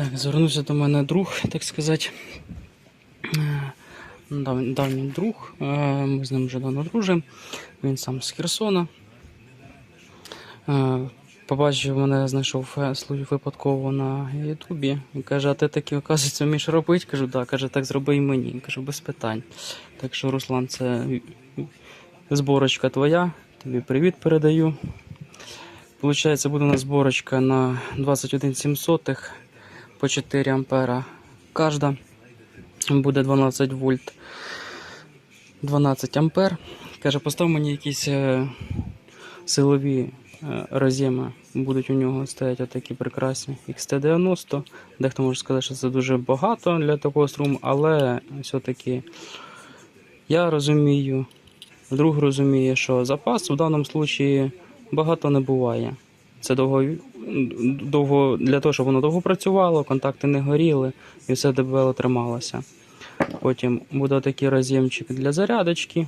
Так, звернувся до мене друг, так сказати. Е, дав- Давній друг. Е, Ми з ним вже давно дружимо. Він сам з Херсона. Е, Побачив мене, знайшов випадково на Ютубі. І каже, а ти таки, оказується, вмієш робити? Кажу, так, каже, так зроби і мені. Кажу, без питань. Так що, Руслан, це зборочка твоя. Тобі привіт передаю. Получається, буде у нас зборочка на 21 700 по 4 ампера кожна. Буде 12 вольт 12 ампер. Каже, постав мені якісь е, силові е, роз'єми. Будуть у нього стоять отакі прекрасні XT90. Дехто може сказати, що це дуже багато для такого струму, але все-таки я розумію, друг розуміє, що запас в даному випадку багато не буває. Це довго, довго для того, щоб воно довго працювало, контакти не горіли і все дебело трималося. Потім буде такий роз'ємчик для зарядочки.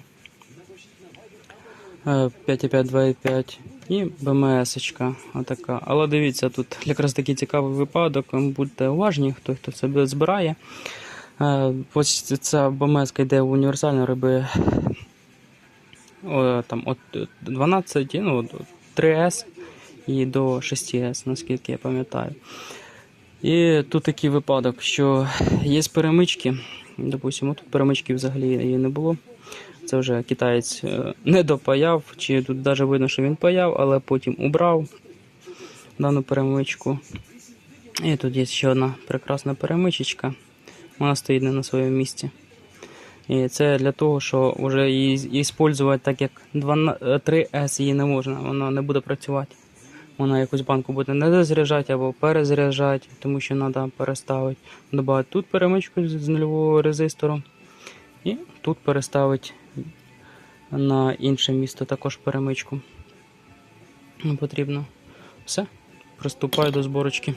Е, 5,5, 2,5 і БМС-очка. Отака. Але дивіться, тут якраз такий цікавий випадок. Будьте уважні, хто хто це збирає. Е, Ось ця БМС йде в універсальну риби там, от 12, ну, 3С і до 6С, наскільки я пам'ятаю. І тут такий випадок, що є перемички. Допустимо, тут перемички взагалі її не було. Це вже китаєць е, не допаяв, чи тут навіть видно, що він паяв, але потім убрав дану перемичку. І тут є ще одна прекрасна перемичечка. Вона стоїть не на своєму місці. І це для того, що вже її використовувати так, як 3С її не можна, вона не буде працювати. Вона якусь банку буде не дозаряджати або перезаряджати, тому що треба переставити. Добавити тут перемичку з нульового резистору. І тут переставити на інше місто також перемичку. Потрібно. Все, приступаю до зборочки.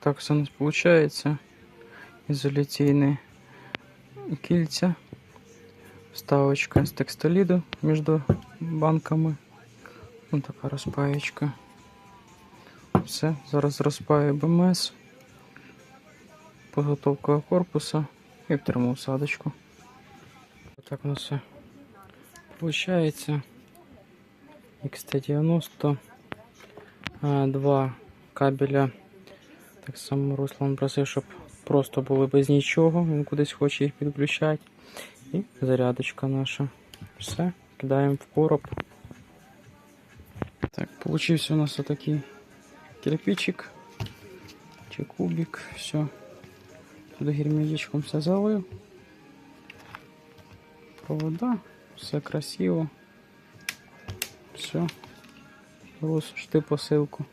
Так все у нас виходить. Ізоляційні кільця. Вставочка з текстоліду між банками. Ось така розпаєчка. Все, зараз розпаю БМС, підготовка корпуса і в термоусадочку. Так у нас все виходить. XT90. Два кабеля. Так само Руслан просив, щоб просто були без нічого. Він кудись хоче їх підключати. І зарядочка наша. Все, кидаємо в короб. Получился у нас вот такие кирпичик, чи кубик, все. Туда герметичком все залив. Провода, все красиво. Все. Жди посилку.